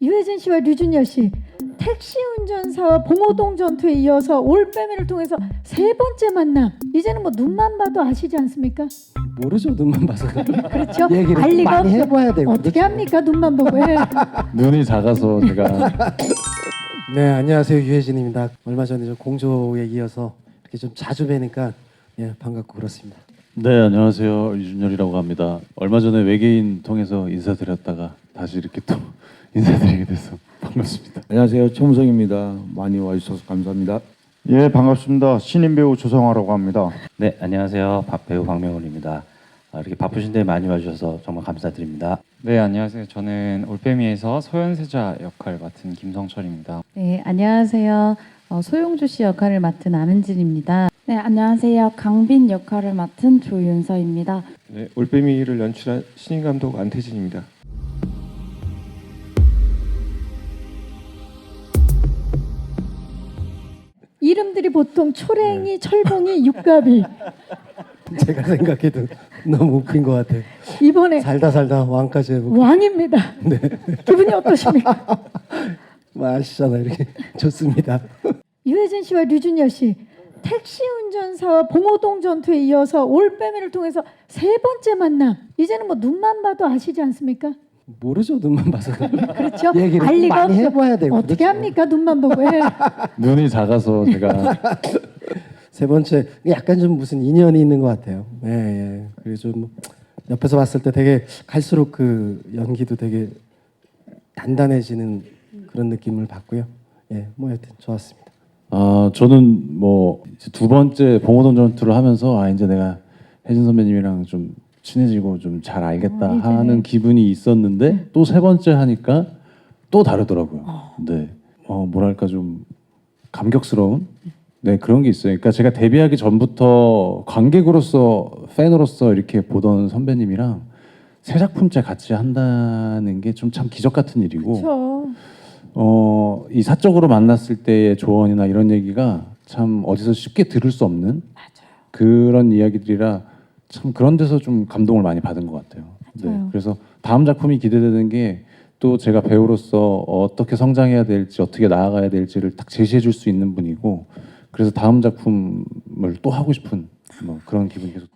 유해진 씨와 류준열 씨 택시 운전사와 봉오동 전투에 이어서 올빼미를 통해서 세 번째 만남. 이제는 뭐 눈만 봐도 아시지 않습니까? 모르죠 눈만 봐서 그렇죠. 얘기를 알 리가 많이 없죠. 해봐야 되고 어떻게 합니까 눈만 보고? 예. 눈이 작아서 제가 네 안녕하세요 유혜진입니다 얼마 전에 좀 공조에 이어서 이렇게 좀 자주 뵈니까 예 반갑고 그렇습니다 네 안녕하세요 유준열이라고 합니다. 얼마 전에 외계인 통해서 인사드렸다가 다시 이렇게 또 인사드리게 돼서 반갑습니다. 안녕하세요. 최무성입니다. 많이 와주셔서 감사합니다. 예 반갑습니다. 신인 배우 조성화라고 합니다. 네, 안녕하세요. 박- 배우 박명훈입니다. 아, 이렇게 바쁘신데 많이 와주셔서 정말 감사드립니다. 네, 안녕하세요. 저는 올빼미에서 소현세자 역할 맡은 김성철입니다. 네, 안녕하세요. 어, 소용주 씨 역할을 맡은 안은진입니다. 네, 안녕하세요. 강빈 역할을 맡은 조윤서입니다. 네, 올빼미를 연출한 신인 감독 안태진입니다. 이름들이 보통 네. 초랭이, 철봉이, 육갑이. 제가 생각해도 너무 웃긴 것 같아요 이번에 살다 살다 왕까지 해보고 왕입니다. 기분이 어떠십니까? 뭐 아시잖아요 이렇게 좋습니다 유해진 씨와 류준열 씨 택시 운전사와 봉오동 전투에 이어서 올빼미를 통해서 세 번째 만남. 이제는 뭐 눈만 봐도 아시지 않습니까? 모르죠 눈만 봐서 그렇죠. 얘기를 알 리가 많이 없죠. 해봐야 되고 어떻게 그렇죠. 합니까 눈만 보고? 예. 눈이 작아서 제가 세 번째 약간 좀 무슨 인연이 있는 것 같아요. 예, 예. 그리고 좀 옆에서 봤을 때 되게 갈수록 그 연기도 되게 단단해지는 그런 느낌을 받고요. 예, 뭐 하여튼 좋았습니다. 아 저는 뭐 두 번째 봉오동 전투를 하면서 아 이제 내가 혜진 선배님이랑 좀 친해지고 좀 잘 알겠다 어. 하는 기분이 있었는데 또세 번째 하니까 또 다르더라고요. 네, 어 뭐랄까 좀 감격스러운 네 그런 게 있어요. 그러니까 제가 데뷔하기 전부터 관객으로서 팬으로서 이렇게 보던 선배님이랑 세 작품째 같이 한다는 게 좀 참 기적 같은 일이고 그렇죠. 어, 이 사적으로 만났을 때의 조언이나 이런 얘기가 참 어디서 쉽게 들을 수 없는 그런 이야기들이라 참 그런 데서 좀 감동을 많이 받은 것 같아요. 네. 그래서 다음 작품이 기대되는 게 또 제가 배우로서 어떻게 성장해야 될지 어떻게 나아가야 될지를 딱 제시해 줄 수 있는 분이고 그래서 다음 작품을 또 하고 싶은 뭐 그런 기분이 계속